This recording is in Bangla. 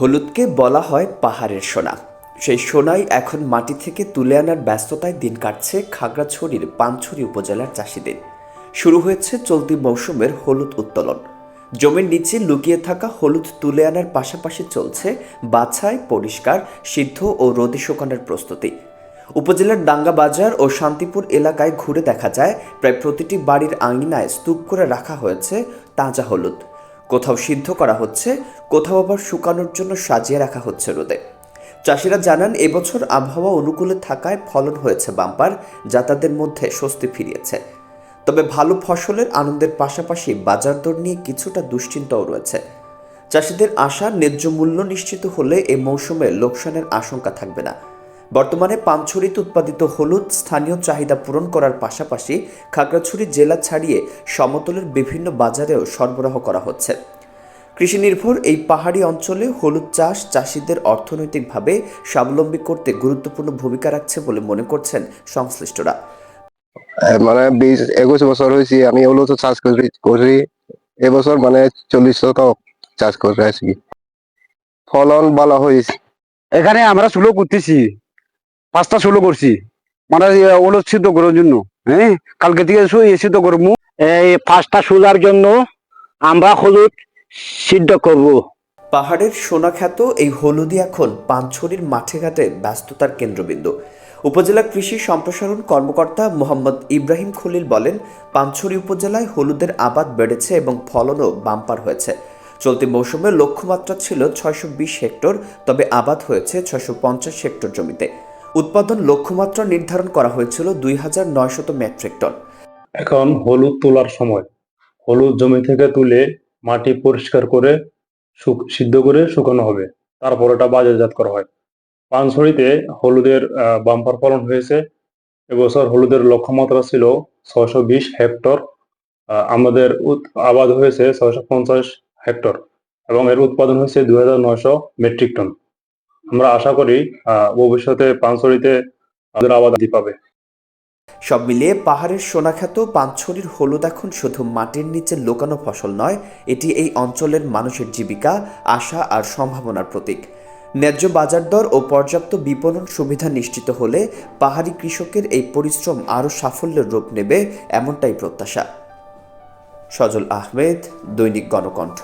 হলুদকে বলা হয় পাহাড়ের সোনা। সেই সোনাই এখন মাটি থেকে তুলে আনার ব্যস্ততায় দিন কাটছে খাগড়াছড়ির পানছড়ি উপজেলার চাষিদের। শুরু হয়েছে চলতি মৌসুমের হলুদ উত্তোলন। জমির নিচে লুকিয়ে থাকা হলুদ তুলে আনার পাশাপাশি চলছে বাছাই, পরিষ্কার, সিদ্ধ ও রোদে শুকানোর প্রস্তুতি। উপজেলার ডাঙ্গা বাজার ও শান্তিপুর এলাকায় ঘুরে দেখা যায়, প্রায় প্রতিটি বাড়ির আঙিনায় স্তূপ করে রাখা হয়েছে তাজা হলুদ। কোথাও সিদ্ধ করা হচ্ছে, কোথাও আবার শুকানোর জন্য সাজিয়ে রাখা হচ্ছে রোদে। চাষিরা জানান, এবছর আবহাওয়া অনুকূলে থাকায় ফলন হয়েছে বাম্পার, যা তাদের মধ্যে স্বস্তি ফিরিয়েছে। তবে ভালো ফসলের আনন্দের পাশাপাশি বাজার দর নিয়ে কিছুটা দুশ্চিন্তাও রয়েছে। চাষিদের আশা, ন্যায্য মূল্য নিশ্চিত হলে এ মৌসুমে লোকসানের আশঙ্কা থাকবে না। বর্তমানে পানছড়িতে উৎপাদিত হলুদ স্থানীয় চাহিদা পূরণ করার পাশাপাশি খাগড়াছড়ি জেলা ছাড়িয়ে সমতলের বিভিন্ন বাজারেও সরবরাহ করা হচ্ছে। কৃষি নির্ভর এই পাহাড়ি অঞ্চলে হলুদ চাষ চাষিদের অর্থনৈতিকভাবে স্বাবলম্বী করতে গুরুত্বপূর্ণ ভূমিকা রাখছে বলে মনে করছেন সংশ্লিষ্টরা। মানে বিশ একুশ বছর হয়েছে আমি তো চাষ করি করি। এবছর মানে চল্লিশ শতক চাষ করে আছি ফলন ভালো হয়েছে। এখানে আমরা চুলো করতেছি। পাঁচটা চুলো করছি। মানে ওলো সিদ্ধ করার জন্য হ্যাঁ? কালকে থেকে এ সিদ্ধ করব এই পাঁচটা চুলার জন্য আমরা হলুদ সিদ্ধ করব। পাহাড়ের সোনাখ্যাত এই হলুদি এখন পানছড়ির মাঠে ঘাটে ব্যস্ততার কেন্দ্রবিন্দু। উপজেলা কৃষি সম্প্রসারণ কর্মকর্তা মোহাম্মদ ইব্রাহিম খলিল বলেন, পানছড়ি উপজেলায় হলুদের আবাদ বেড়েছে এবং ফলনও বাম্পার হয়েছে। চলতি মৌসুমে লক্ষ্যমাত্রা ছিল ছয়শো বিশ হেক্টর, তবে আবাদ হয়েছে ছয়শো পঞ্চাশ হেক্টর জমিতে। উৎপাদন লক্ষ্যমাত্রা নির্ধারণ করা হয়েছিল দুই হাজার নয়শত মেট্রিক টন। এখন হলুদ তোলার সময়। হলুদ জমি থেকে তুলে মাটি পরিষ্কার করে সিদ্ধ করে শুকানো হবে। তারপর এটা বাজারজাত করা হয়। পানছড়িতে হলুদের বাম্পার ফলন হয়েছে। এবছর হলুদের লক্ষ্যমাত্রা ছিল ছয়শো বিশ হেক্টর। আমাদের আবাদ হয়েছে ছয়শো পঞ্চাশ হেক্টর এবং এর উৎপাদন হয়েছে দুই হাজার নয়শো মেট্রিক টন। আমরা আশা করি ভবিষ্যতে পানছড়িতে আমাদের আবাদ পাবে। সব মিলিয়ে পাহাড়ের সোনাখ্যাত পাঁচছড়ির হলুদ এখন শুধু মাটির নিচে লোকানো ফসল নয়, এটি এই অঞ্চলের মানুষের জীবিকা, আশা আর সম্ভাবনার প্রতীক। ন্যায্য বাজার দর ও পর্যাপ্ত বিপণন সুবিধা নিশ্চিত হলে পাহাড়ি কৃষকের এই পরিশ্রম আরও সাফল্যের রূপ নেবে, এমনটাই প্রত্যাশা। সজল আহমেদ, দৈনিক গণকণ্ঠ।